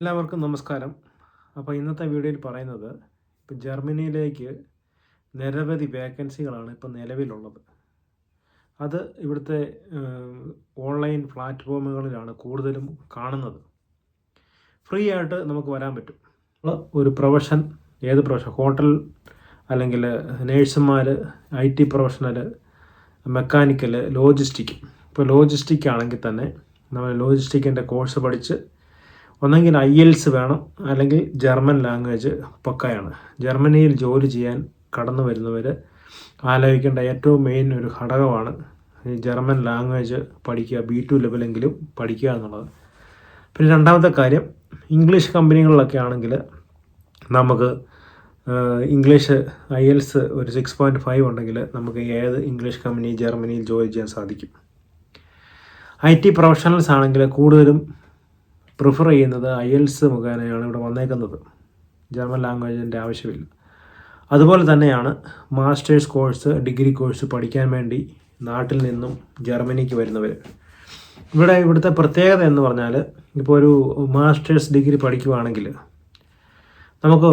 എല്ലാവർക്കും നമസ്കാരം. അപ്പോൾ ഇന്നത്തെ വീഡിയോയിൽ പറയുന്നത് ഇപ്പോൾ ജർമ്മനിയിലേക്ക് നിരവധി വേക്കൻസികളാണ് ഇപ്പോൾ നിലവിലുള്ളത്. അത് ഇവിടുത്തെ ഓൺലൈൻ പ്ലാറ്റ്ഫോമുകളിലാണ് കൂടുതലും കാണുന്നത്. ഫ്രീ ആയിട്ട് നമുക്ക് വരാൻ പറ്റും. ഒരു പ്രൊഫഷൻ ഏത് പ്രൊഫഷൻ? ഹോട്ടൽ അല്ലെങ്കിൽ നേഴ്സുമാർ I T professional mechanical logistic. ഇപ്പോൾ ലോജിസ്റ്റിക് ആണെങ്കിൽ തന്നെ നമ്മൾ ലോജിസ്റ്റിക്കിന്റെ കോഴ്സ് പഠിച്ച് ഒന്നെങ്കിൽ ഐ എൽസ് വേണം അല്ലെങ്കിൽ ജർമ്മൻ ലാംഗ്വേജ് പക്കയാണ്. ജർമ്മനിയിൽ ജോലി ചെയ്യാൻ കടന്നു വരുന്നവർ ആലോചിക്കേണ്ട ഏറ്റവും മെയിൻ ഒരു ഘടകമാണ് ഈ ജർമ്മൻ ലാംഗ്വേജ് പഠിക്കുക ബി ടു ലെവലെങ്കിലും പഠിക്കുക എന്നുള്ളത്. പിന്നെ രണ്ടാമത്തെ കാര്യം ഇംഗ്ലീഷ് കമ്പനികളിലൊക്കെ ആണെങ്കിൽ നമുക്ക് ഇംഗ്ലീഷ് ഐ എൽസ് ഒരു സിക്സ് പോയിന്റ് ഫൈവ് ഉണ്ടെങ്കിൽ നമുക്ക് ഏത് ഇംഗ്ലീഷ് കമ്പനി ജർമ്മനിയിൽ ജോലി ചെയ്യാൻ സാധിക്കും. ഐ ടി പ്രൊഫഷണൽസ് ആണെങ്കിൽ കൂടുതലും പ്രിഫർ ചെയ്യുന്നത് ഐഎൽസ് എൽസ് മുഖേനയാണ് ഇവിടെ വന്നേക്കുന്നത്. ജർമ്മൻ ലാംഗ്വേജിന്റെ ആവശ്യമില്ല. അതുപോലെ തന്നെയാണ് മാസ്റ്റേഴ്സ് കോഴ്സ് ഡിഗ്രി കോഴ്സ് പഠിക്കാൻ വേണ്ടി നാട്ടിൽ നിന്നും ജർമ്മനിക്ക് വരുന്നവർ ഇവിടെ ഇവിടുത്തെ പ്രത്യേകത എന്ന് പറഞ്ഞാൽ ഇപ്പോൾ ഒരു മാസ്റ്റേഴ്സ് ഡിഗ്രി പഠിക്കുവാണെങ്കിൽ നമുക്ക്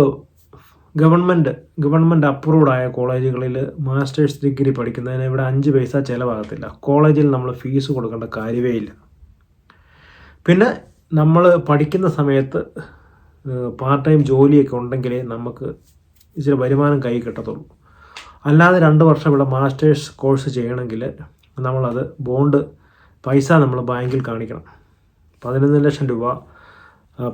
ഗവൺമെന്റ് ഗവൺമെന്റ് അപ്രൂവ്ഡ് ആയ കോളേജുകളിൽ മാസ്റ്റേഴ്സ് ഡിഗ്രി പഠിക്കുന്നതിന് ഇവിടെ അഞ്ച് പൈസ ചിലവാകത്തില്ല. കോളേജിൽ നമ്മൾ ഫീസ് കൊടുക്കേണ്ട കാര്യമേ ഇല്ല. പിന്നെ നമ്മൾ പഠിക്കുന്ന സമയത്ത് പാർട്ട് ടൈം ജോലിയൊക്കെ ഉണ്ടെങ്കിലേ നമുക്ക് ഇച്ചിരി വരുമാനം കൈ കിട്ടത്തുള്ളൂ. അല്ലാതെ രണ്ട് വർഷം ഇവിടെ മാസ്റ്റേഴ്സ് കോഴ്സ് ചെയ്യണമെങ്കിൽ നമ്മളത് ബോണ്ട് പൈസ നമ്മൾ ബാങ്കിൽ കാണിക്കണം. പതിനൊന്ന് ലക്ഷം രൂപ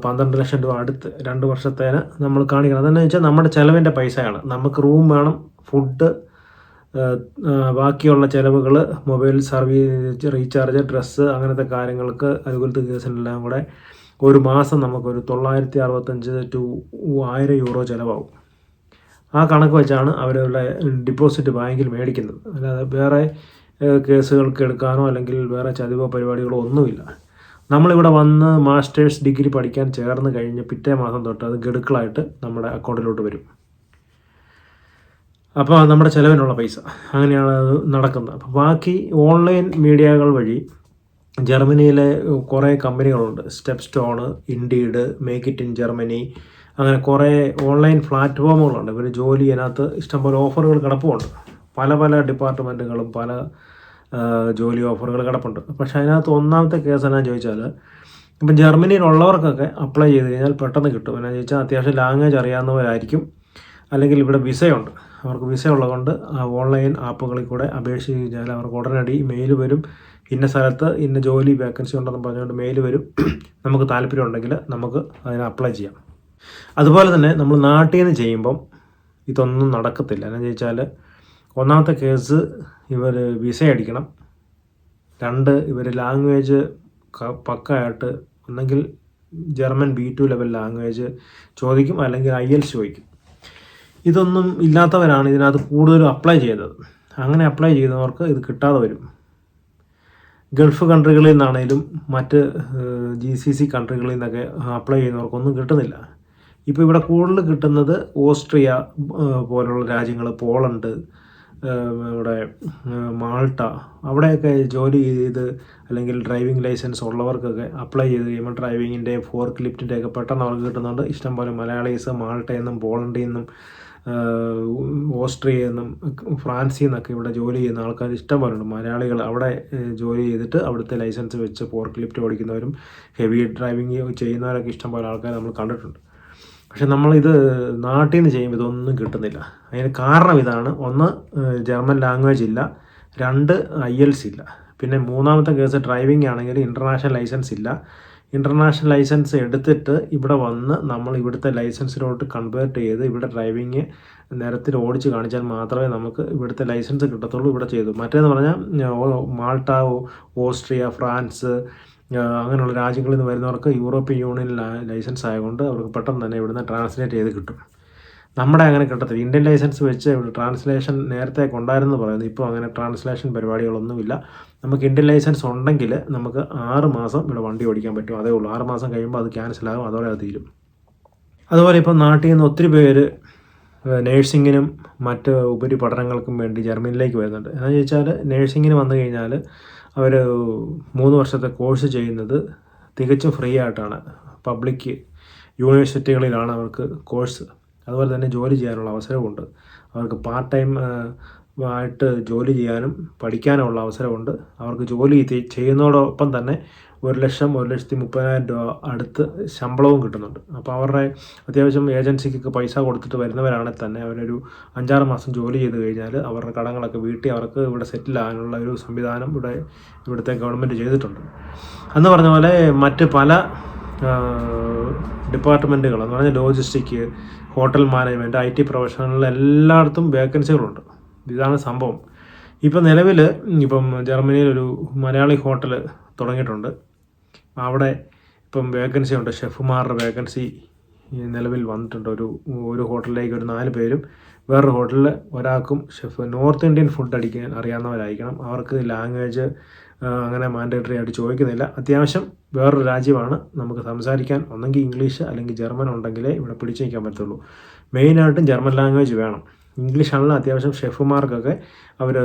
പന്ത്രണ്ട് ലക്ഷം രൂപ അടുത്ത് രണ്ട് വർഷത്തേന് നമ്മൾ കാണിക്കണം. അതെന്ന് വെച്ചാൽ നമ്മുടെ ചിലവിന്റെ പൈസയാണ്. നമുക്ക് റൂം വേണം ഫുഡ് ബാക്കിയുള്ള ചിലവുകൾ മൊബൈൽ സർവീസ് റീചാർജ് ഡ്രസ്സ് അങ്ങനത്തെ കാര്യങ്ങൾക്ക് അതുപോലത്തെ കേസിനെല്ലാം കൂടെ ഒരു മാസം നമുക്കൊരു തൊള്ളായിരത്തി അറുപത്തഞ്ച് ടു ആയിരം യൂറോ ചിലവാകും. ആ കണക്ക് വെച്ചാണ് അവരുടെ ഡിപ്പോസിറ്റ് ബാങ്കിൽ മേടിക്കുന്നത്. അല്ലാതെ വേറെ കേസുകൾക്ക് എടുക്കാനോ അല്ലെങ്കിൽ വേറെ ചതിവോ പരിപാടികളോ ഒന്നുമില്ല. നമ്മളിവിടെ വന്ന് മാസ്റ്റേഴ്സ് ഡിഗ്രി പഠിക്കാൻ ചേർന്ന് കഴിഞ്ഞ് പിറ്റേ മാസം തൊട്ട് അത് ഗഡുക്കളായിട്ട് നമ്മുടെ അക്കൗണ്ടിലോട്ട് വരും. അപ്പോൾ നമ്മുടെ ചിലവിനുള്ള പൈസ. അങ്ങനെയാണ് അത് നടക്കുന്നത്. അപ്പോൾ ബാക്കി ഓൺലൈൻ മീഡിയകൾ വഴി ജർമ്മനിയിലെ കുറേ കമ്പനികളുണ്ട്. StepStone Indeed make it in Germany അങ്ങനെ കുറേ ഓൺലൈൻ പ്ലാറ്റ്ഫോമുകളുണ്ട്. ഇവർ ജോലി അതിനകത്ത് ഇഷ്ടംപോലെ ഓഫറുകൾ കിടപ്പുണ്ട്. പല പല ഡിപ്പാർട്ട്മെന്റുകളും പല ജോലി ഓഫറുകൾ കിടപ്പുണ്ട്. പക്ഷേ അതിനകത്ത് ഒന്നാമത്തെ കേസ് എന്നാ ചോദിച്ചാൽ ഇപ്പം ജർമ്മനിയിലുള്ളവർക്കൊക്കെ അപ്ലൈ ചെയ്ത് കഴിഞ്ഞാൽ പെട്ടെന്ന് കിട്ടും. എന്നാ ചോദിച്ചാൽ അത്യാവശ്യം ലാംഗ്വേജ് അറിയാവുന്നവരായിരിക്കും. അല്ലെങ്കിൽ ഇവിടെ വിസയുണ്ട്. അവർക്ക് വിസ ഉള്ളതുകൊണ്ട് ഓൺലൈൻ ആപ്പുകളിൽ കൂടെ അപേക്ഷിച്ച് കഴിഞ്ഞാൽ അവർക്ക് ഉടനടി മെയിൽ വരും. ഇന്ന സ്ഥലത്ത് ഇന്ന ജോലി വേക്കൻസി ഉണ്ടെന്ന് പറഞ്ഞുകൊണ്ട് മെയിൽ വരും. നമുക്ക് താല്പര്യം ഉണ്ടെങ്കിൽ നമുക്ക് അതിന് അപ്ലൈ ചെയ്യാം. അതുപോലെ തന്നെ നമ്മൾ നാട്ടിൽ നിന്ന് ചെയ്യുമ്പം ഇതൊന്നും നടക്കത്തില്ല. എന്നു ചോദിച്ചാൽ ഒന്നാമത്തെ കേസ് ഇവർ വിസ അടിക്കണം. രണ്ട് ഇവർ ലാംഗ്വേജ് പക്കായിട്ട് ഒന്നെങ്കിൽ German B two level language ചോദിക്കും. അല്ലെങ്കിൽ ഐ എൽ ചോദിക്കും. ഇതൊന്നും ഇല്ലാത്തവരാണ് ഇതിനകത്ത് കൂടുതലും അപ്ലൈ ചെയ്തത്. അങ്ങനെ അപ്ലൈ ചെയ്തവർക്ക് ഇത് കിട്ടാതെ വരും. ഗൾഫ് കൺട്രികളിൽ നിന്നാണേലും മറ്റ് ജി സി സി കൺട്രികളിൽ നിന്നൊക്കെ അപ്ലൈ ചെയ്യുന്നവർക്കൊന്നും കിട്ടുന്നില്ല. ഇപ്പോൾ ഇവിടെ കൂടുതൽ കിട്ടുന്നത് ഓസ്ട്രിയ പോലുള്ള രാജ്യങ്ങൾ പോളണ്ട് ഇവിടെ മാൾട്ട അവിടെയൊക്കെ ജോലി ചെയ്ത് അല്ലെങ്കിൽ ഡ്രൈവിംഗ് ലൈസൻസ് ഉള്ളവർക്കൊക്കെ അപ്ലൈ ചെയ്ത് കഴിയുമ്പോൾ ഡ്രൈവിങ്ങിന്റെ ഫോർക്ക് ലിഫ്റ്റിന്റെ ഒക്കെ പെട്ടെന്ന് അവർക്ക് കിട്ടുന്നുണ്ട് ഇഷ്ടംപോലെ മലയാളീസ് മാൾട്ടയിൽ നിന്നും പോളണ്ടിൽ നിന്നും ഓസ്ട്രിയയിൽ നിന്നും ഫ്രാൻസിൽ നിന്നൊക്കെ ഇവിടെ ജോലി ചെയ്യുന്ന ആൾക്കാർ ഇഷ്ടംപോലെ ഉണ്ട് മലയാളികൾ അവിടെ ജോലി ചെയ്തിട്ട് അവിടുത്തെ ലൈസൻസ് വെച്ച് പോർക്ക് ലിഫ്റ്റ് ഓടിക്കുന്നവരും ഹെവി ഡ്രൈവിങ് ചെയ്യുന്നവരൊക്കെ ഇഷ്ടം പോലെ ആൾക്കാർ നമ്മൾ കണ്ടിട്ടുണ്ട്. പക്ഷെ നമ്മളിത് നാട്ടിൽ നിന്ന് ചെയ്യുമ്പോൾ ഇതൊന്നും കിട്ടുന്നില്ല. അതിന് കാരണം ഇതാണ്. ഒന്ന് ജർമ്മൻ ലാംഗ്വേജ് ഇല്ല. രണ്ട് ഐ എൽസ് ഇല്ല. പിന്നെ മൂന്നാമത്തെ കേസ് ഡ്രൈവിംഗ് ആണെങ്കിൽ ഇന്റർനാഷണൽ ലൈസൻസ് ഇല്ല. ഇന്റർനാഷണൽ ലൈസൻസ് എടുത്തിട്ട് ഇവിടെ വന്ന് നമ്മൾ ഇവിടുത്തെ ലൈസൻസിലോട്ട് കൺവേർട്ട് ചെയ്ത് ഇവിടെ ഡ്രൈവിങ് നിരത്തിൽ ഓടിച്ച് കാണിച്ചാൽ മാത്രമേ നമുക്ക് ഇവിടുത്തെ ലൈസൻസ് കിട്ടത്തുള്ളൂ ഇവിടെ ചെയ്തു. മറ്റേന്ന് പറഞ്ഞാൽ മാൾട്ട ഓസ്ട്രിയ ഫ്രാൻസ് അങ്ങനെയുള്ള രാജ്യങ്ങളിൽ നിന്ന് വരുന്നവർക്ക് യൂറോപ്യൻ യൂണിയൻ ലൈസൻസ് ആയതുകൊണ്ട് അവർക്ക് പെട്ടെന്ന് തന്നെ ഇവിടുന്ന് ട്രാൻസ്ലേറ്റ് ചെയ്ത് കിട്ടും. നമ്മുടെ അങ്ങനെ കിട്ടത്തില്ല. ഇന്ത്യൻ ലൈസൻസ് വെച്ച് ട്രാൻസ്ലേഷൻ നേരത്തെ കൊണ്ടായിരുന്നു പറയുന്നത്. ഇപ്പോൾ അങ്ങനെ ട്രാൻസ്ലേഷൻ പരിപാടികളൊന്നുമില്ല. നമുക്ക് ഇന്ത്യൻ ലൈസൻസ് ഉണ്ടെങ്കിൽ നമുക്ക് ആറ് മാസം ഇവിടെ വണ്ടി ഓടിക്കാൻ പറ്റും. അതേ ഉള്ളൂ. ആറ് മാസം കഴിയുമ്പോൾ അത് ക്യാൻസലാകും അതോടെ അത് തീരും. അതുപോലെ ഇപ്പോൾ നാട്ടിൽ നിന്ന് ഒത്തിരി പേര് നേഴ്സിങ്ങിനും മറ്റ് ഉപരി പഠനങ്ങൾക്കും വേണ്ടി ജർമ്മനിയിലേക്ക് വരുന്നുണ്ട്. എന്താണെന്ന് ചോദിച്ചാൽ നേഴ്സിങ്ങിന് വന്നു കഴിഞ്ഞാൽ അവർ മൂന്ന് വർഷത്തെ കോഴ്സ് ചെയ്യുന്നത് തികച്ചും ഫ്രീ ആയിട്ടാണ്. പബ്ലിക് യൂണിവേഴ്സിറ്റികളിലാണ് അവർക്ക് കോഴ്സ് അതുപോലെ തന്നെ ജോലി ചെയ്യാനുള്ള അവസരമുണ്ട് അവർക്ക് പാർട്ട് ടൈം ആയിട്ട് ജോലി ചെയ്യാനും പഠിക്കാനുമുള്ള അവസരമുണ്ട് അവർക്ക് ജോലി ചെയ്യുന്നതോടൊപ്പം തന്നെ ഒരു ലക്ഷം ഒരു ലക്ഷത്തി മുപ്പതിനായിരം രൂപ അടുത്ത് ശമ്പളവും കിട്ടുന്നുണ്ട്. അപ്പോൾ അവരുടെ അത്യാവശ്യം ഏജൻസിക്കൊക്കെ പൈസ കൊടുത്തിട്ട് വരുന്നവരാണെങ്കിൽ തന്നെ അവരൊരു അഞ്ചാറ് മാസം ജോലി ചെയ്ത് കഴിഞ്ഞാൽ അവരുടെ കടങ്ങളൊക്കെ വീട്ടി അവർക്ക് ഇവിടെ സെറ്റിലാകാനുള്ള ഒരു സംവിധാനം ഇവിടെ ഇവിടുത്തെ ഗവൺമെന്റ് ചെയ്തിട്ടുണ്ട്. എന്ന് പറഞ്ഞ പോലെ മറ്റ് പല ഡിപ്പാർട്ട്മെന്റുകൾ എന്ന് പറഞ്ഞാൽ logistic hotel management I T professional എല്ലായിടത്തും വേക്കൻസികളുണ്ട് ഇതാണ് സംഭവം. ഇപ്പം നിലവിൽ ഇപ്പം ജർമ്മനിയിൽ ഒരു മലയാളി ഹോട്ടൽ തുടങ്ങിയിട്ടുണ്ട്. അവിടെ ഇപ്പം വേക്കൻസി ഉണ്ട്. ഷെഫുമാരുടെ വേക്കൻസി നിലവിൽ വന്നിട്ടുണ്ട്. ഒരു ഒരു ഹോട്ടലിലേക്ക് ഒരു നാല് പേരും. വേറൊരു ഹോട്ടലിൽ ഒരാൾക്കും ഷെഫ് നോർത്ത് ഇന്ത്യൻ ഫുഡ് അടിക്കാൻ അറിയാവുന്നവരായിരിക്കണം. അവർക്ക് ലാംഗ്വേജ് അങ്ങനെ മാൻഡേറ്ററി ആയിട്ട് ചോദിക്കുന്നില്ല. അത്യാവശ്യം വേറൊരു രാജ്യമാണ് നമുക്ക് സംസാരിക്കാൻ ഒന്നെങ്കിൽ ഇംഗ്ലീഷ് അല്ലെങ്കിൽ ജർമ്മൻ ഉണ്ടെങ്കിലേ ഇവിടെ പിടിച്ചു നിൽക്കാൻ പറ്റുള്ളൂ മെയിനായിട്ടും ജർമ്മൻ ലാംഗ്വേജ് വേണം. ഇംഗ്ലീഷ് ആണല്ലോ അത്യാവശ്യം ഷെഫുമാർക്കൊക്കെ അവർ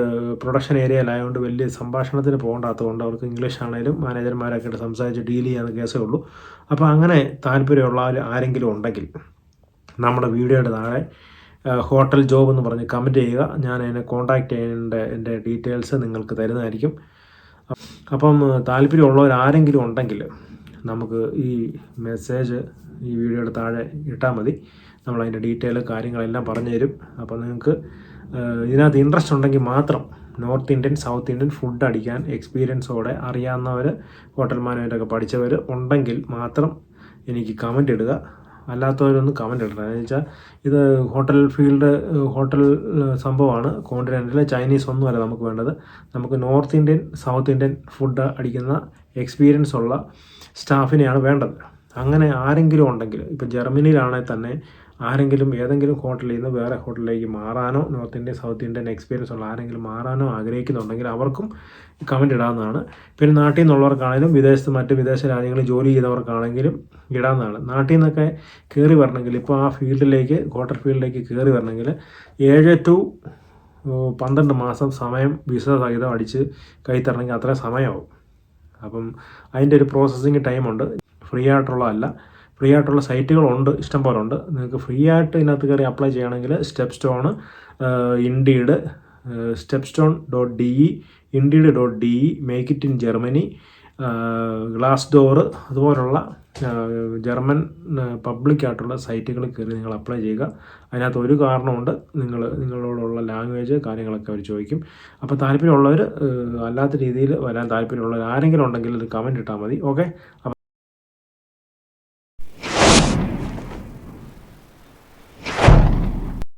പ്രൊഡക്ഷൻ ഏരിയയിലായതുകൊണ്ട് വലിയ സംഭാഷണത്തിന് പോകണ്ടാത്തതുകൊണ്ട് അവർക്ക് ഇംഗ്ലീഷ് ആണെങ്കിലും മാനേജർമാരൊക്കെ ആയിട്ട് സംസാരിച്ച് ഡീൽ ചെയ്യാവുന്ന കേസേ ഉള്ളൂ. അപ്പോൾ അങ്ങനെ താല്പര്യമുള്ള ആരെങ്കിലും ഉണ്ടെങ്കിൽ നമ്മുടെ വീഡിയോയുടെ താഴെ ഹോട്ടൽ ജോബ് എന്ന് പറഞ്ഞ് കമന്റ് ചെയ്യുക. ഞാൻ അതിനെ കോൺടാക്റ്റ് ചെയ്യേണ്ട എന്റെ ഡീറ്റെയിൽസ് നിങ്ങൾക്ക് തരുന്നതായിരിക്കും. അപ്പം താല്പര്യമുള്ളവർ ആരെങ്കിലും ഉണ്ടെങ്കിൽ നമുക്ക് ഈ മെസ്സേജ് ഈ വീഡിയോയുടെ താഴെ ഇട്ടാൽ മതി. നമ്മൾ അതിന്റെ ഡീറ്റെയിൽ കാര്യങ്ങളെല്ലാം പറഞ്ഞു തരും അപ്പോൾ നിങ്ങൾക്ക് ഇതിനകത്ത് ഇൻട്രസ്റ്റ് ഉണ്ടെങ്കിൽ മാത്രം north Indian south Indian food അടിക്കാൻ എക്സ്പീരിയൻസോടെ അറിയാവുന്നവർ ഹോട്ടൽ മാനേജറൊക്കെ പഠിച്ചവർ ഉണ്ടെങ്കിൽ മാത്രം എനിക്ക് കമന്റ് ഇടുക. അല്ലാത്തവരൊന്നും കമന്റ് ഇടണം. എന്ന് വെച്ചാൽ ഇത് ഹോട്ടൽ ഫീൽഡ് ഹോട്ടൽ സംഭവമാണ്. കോണ്ടിനെന്റൽ ചൈനീസ് ഒന്നുമല്ല നമുക്ക് വേണ്ടത്. നമുക്ക് north Indian south Indian food അടിക്കുന്ന എക്സ്പീരിയൻസ് ഉള്ള സ്റ്റാഫിനെയാണ് വേണ്ടത്. അങ്ങനെ ആരെങ്കിലും ഉണ്ടെങ്കിൽ ഇപ്പോൾ ജർമ്മനിയിലാണെങ്കിൽ തന്നെ ആരെങ്കിലും ഏതെങ്കിലും ഹോട്ടലിൽ നിന്ന് വേറെ ഹോട്ടലിലേക്ക് മാറാനോ north Indian south Indian experience ഉള്ള ആരെങ്കിലും മാറാനോ ആഗ്രഹിക്കുന്നുണ്ടെങ്കിൽ അവർക്കും കമന്റ് ഇടാവുന്നതാണ്. പിന്നെ നാട്ടിൽ നിന്നുള്ളവർക്കാണെങ്കിലും വിദേശത്ത് മറ്റ് വിദേശ രാജ്യങ്ങളിൽ ജോലി ചെയ്തവർക്കാണെങ്കിലും ഇടാവുന്നതാണ്. നാട്ടിൽ നിന്നൊക്കെ കയറി വരണമെങ്കിൽ ഇപ്പോൾ ആ ഫീൽഡിലേക്ക് ക്വാർട്ടർ ഫീൽഡിലേക്ക് കയറി വരണമെങ്കിൽ ഏഴ് ടു പന്ത്രണ്ട് മാസം സമയം വിസ സഹിതം അടിച്ച് കൈത്തരണമെങ്കിൽ അത്ര സമയമാവും. അപ്പം അതിന്റെ ഒരു പ്രോസസ്സിങ് ടൈമുണ്ട് ഫ്രീ ആയിട്ടുള്ളതല്ല. ഫ്രീ ആയിട്ടുള്ള സൈറ്റുകളുണ്ട് ഇഷ്ടം പോലെ ഉണ്ട് നിങ്ങൾക്ക് ഫ്രീ ആയിട്ട് ഇതിനകത്ത് കയറി അപ്ലൈ ചെയ്യണമെങ്കിൽ step stone indeed step stone dot D E indeed dot D E make it in Germany glass door അതുപോലുള്ള ജർമ്മൻ പബ്ലിക് ആയിട്ടുള്ള സൈറ്റുകളിൽ കയറി നിങ്ങൾ അപ്ലൈ ചെയ്യുക. അതിനകത്ത് ഒരു കാരണമുണ്ട്. നിങ്ങൾ നിങ്ങളോടുള്ള ലാംഗ്വേജ് കാര്യങ്ങളൊക്കെ അവർ ചോദിക്കും. അപ്പോൾ താല്പര്യമുള്ളവർ അല്ലാത്ത രീതിയിൽ വരാൻ താല്പര്യമുള്ളവർ ആരെങ്കിലും ഉണ്ടെങ്കിൽ ഒരു കമന്റ് ഇട്ടാൽ മതി. ഓക്കെ